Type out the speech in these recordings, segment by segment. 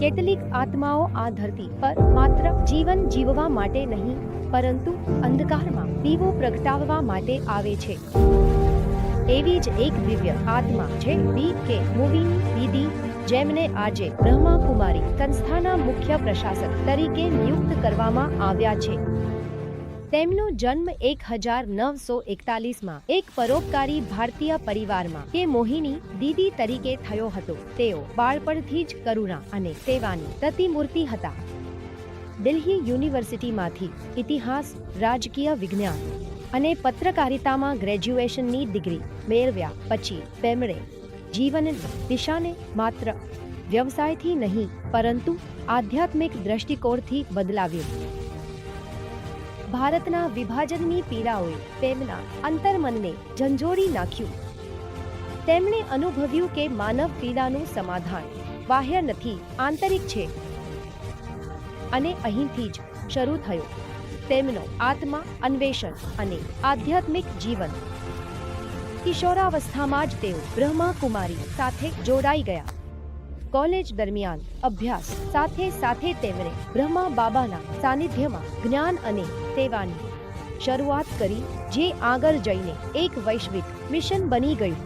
કેટલીક આત્માઓ આ ધરતી પર માત્ર જીવન જીવવા માટે નહીં, પરંતુ અંધકારમાં દીવો પ્રગટાવવા માટે આવે છે. એવી જ એક દિવ્ય આત્મા છે બી કે મૂવીની દીદી જેમને આજે બ્રહ્માકુમારી સંસ્થાના મુખ્ય પ્રશાસક તરીકે નિયુક્ત કરવામાં આવ્યા છે. તેમનો જન્મ એક હજાર નવસો એકતાલીસમાં એક પરોપકારી ભારતીય પરિવારમાં કે મોહિની દીદી તરીકે થયો હતો. તેઓ બાળપણથી જ કરુણા અને સેવાની પ્રતિમૂર્તિ હતા. દિલ્હી યુનિવર્સિટીમાંથી ઇતિહાસ, રાજકીય વિજ્ઞાન અને પત્રકારિતામાં ગ્રેજ્યુએશનની ડિગ્રી મેળવ્યા પછી તેમણે જીવન દિશાને માત્ર વ્યવસાયથી નહીં, પરંતુ આધ્યાત્મિક દ્રષ્ટિકોણથી બદલાવ્યું. ભારતના વિભાજનની પીડાઓએ તેમના અંતર્મનને ઝંઝોડી નાખ્યું. તેમણે અનુભવ્યું કે માનવ પીડાનું સમાધાન બાહ્ય નથી, આંતરિક છે. અને અહીંથી જ શરૂ થયો તેમનો આત્મા અન્વેષણ અને આધ્યાત્મિક જીવન. કિશોરાવસ્થામાં જ તેઓ બ્રહ્માકુમારી સાથે જોડાઈ ગયા. કોલેજ દરમિયાન અભ્યાસ સાથે સાથે તેમણે બ્રહ્મા બાબાના સાનિધ્યમાં જ્ઞાન અને સેવાની શરૂઆત કરી, જે આગળ જઈને એક વૈશ્વિક મિશન બની ગયું.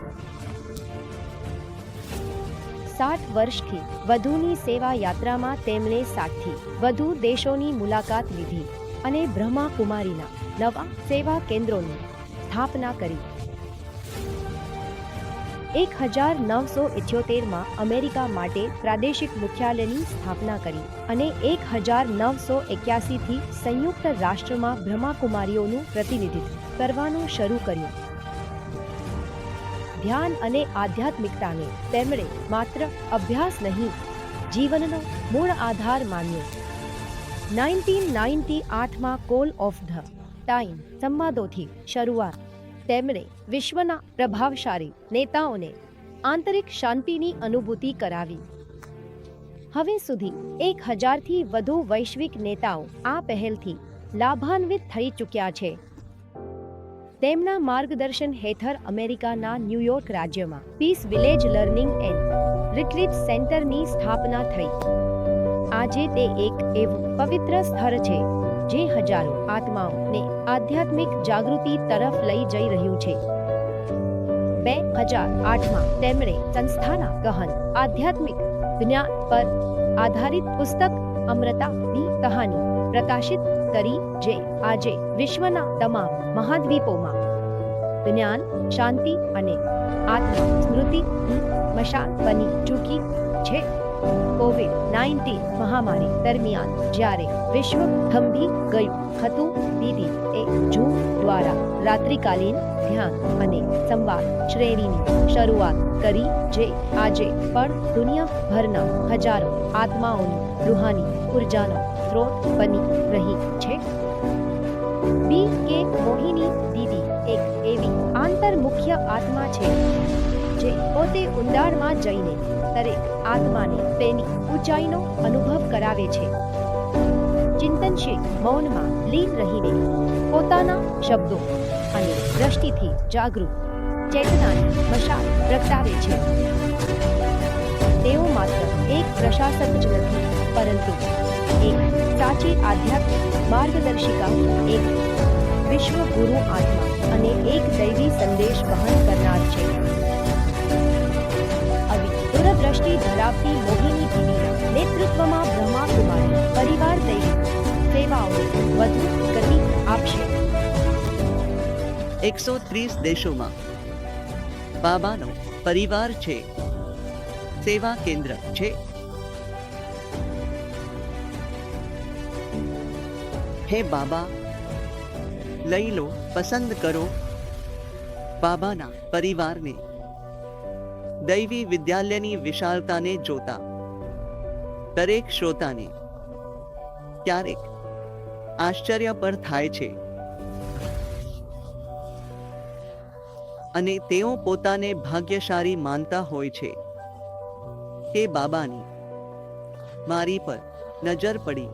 સાઠ વર્ષથી વધુની સેવા યાત્રામાં તેમણે સાતથી વધુ દેશોની મુલાકાત લીધી અને બ્રહ્મા કુમારીના નવા સેવા કેન્દ્રોની સ્થાપના કરી. એક હજાર નવસો ઇઠ્યોતેરમાં અમેરિકા માટે પ્રાદેશિક મુખ્યાલયની સ્થાપના કરી અને એક હજાર નવસો એક્યાસીથી સંયુક્ત રાષ્ટ્રમાં બ્રહ્માકુમારીઓનું પ્રતિનિધિત્વ કરવાનું શરૂ કર્યું. ધ્યાન અને આધ્યાત્મિકતાને તેમણે માત્ર અભ્યાસ નહીં, જીવનનો મૂળ આધાર માન્યો. નાઇન્ટીન નાઇન્ટી આઠમાં કોલ ઓફ ધ ટાઈમ સંવાદોથી શરૂઆત તેમણે વિશ્વના પ્રભાવશાળી નેતાઓને આંતરિક શાંતિની અનુભૂતિ કરાવી. હવે સુધી એક હજારથી વધુ વૈશ્વિક નેતાઓ આ પહેલથી લાભાન્વિત થઈ ચૂક્યા છે. તેમના માર્ગદર્શન હેઠળ અમેરિકાના ન્યૂયોર્ક રાજ્યમાં peace village learning and retreat સેન્ટરની સ્થાપના થઈ. આજે તે એક એવું પવિત્ર સ્થળ છે જે હજારો આત્માઓને આધ્યાત્મિક જાગૃતિ તરફ લઈ જઈ રહ્યું છે. બે હજાર આઠમાં તેમણે સંસ્થાના ગહન આધ્યાત્મિક જ્ઞાન પર આધારિત પુસ્તક અમૃતાની કહાની પ્રકાશિત કરી જે આજે વિશ્વના તમામ મહાદ્વીપોમાં જ્ઞાન, શાંતિ અને આત્મસ્મૃતિ મશાલ બની ચૂકી છે. કોવિડ નાઇન્ટીન મહામારી દરમિયાન જ્યારે વિશ્વ થંભી ગયું હતું દીદી એ ઝૂમ દ્વારા રાત્રિકાલીન ધ્યાન અને સંવાદ શ્રેણીની શરૂઆત કરી, જે આજે પણ દુનિયાભરના હજારો આત્માઓની રૂહાની ઉર્જાનો સ્ત્રોત બની રહી છે. બી. કે. મોહિની દીદી એક એવી આંતરમુખ્ય આત્મા છે, જે પોતે ઊંડાણમાં જઈને દરેક આત્માને તેની ઊંચાઈનો અનુભવ કરાવે છે. ચિંતનશીલ મૌનમાં લીન રહીને પોતાના શબ્દો અને દ્રષ્ટિથી જાગૃત, ચેતનાની મશાલ પ્રગટાવે છે. તેઓ માત્ર એક પ્રશાસક જ નથી, પરંતુ એક સાચી આધ્યાત્મિક માર્ગદર્શિકા, એક વિશ્વ ગુરુ આત્મા અને એક દૈવી સંદેશ વહન કરનાર છે. આવી દૂરદ્રષ્ટિ ધરાવતી મોહિની નેતૃત્વમાં બ્રહ્માકુમારી પરિવાર દૈવી સેવાઓને વધુ ગતિ આપશે. એકસો ત્રીસ દેશોમાં બાબાનો પરિવાર છે. સેવા કેન્દ્ર છે. હે બાબા, લઈ લો, પસંદ કરો બાબાના પરિવારને. દૈવી વિદ્યાલયની વિશાળતાને જોતા દરેક શ્રોતાને ક્યારેક આશ્ચર્ય પર થાય છે. અને તેઓ પોતાને ભાગ્યશાળી માનતા હોય છે. તે બાબાની, મારી પર નજર પડી.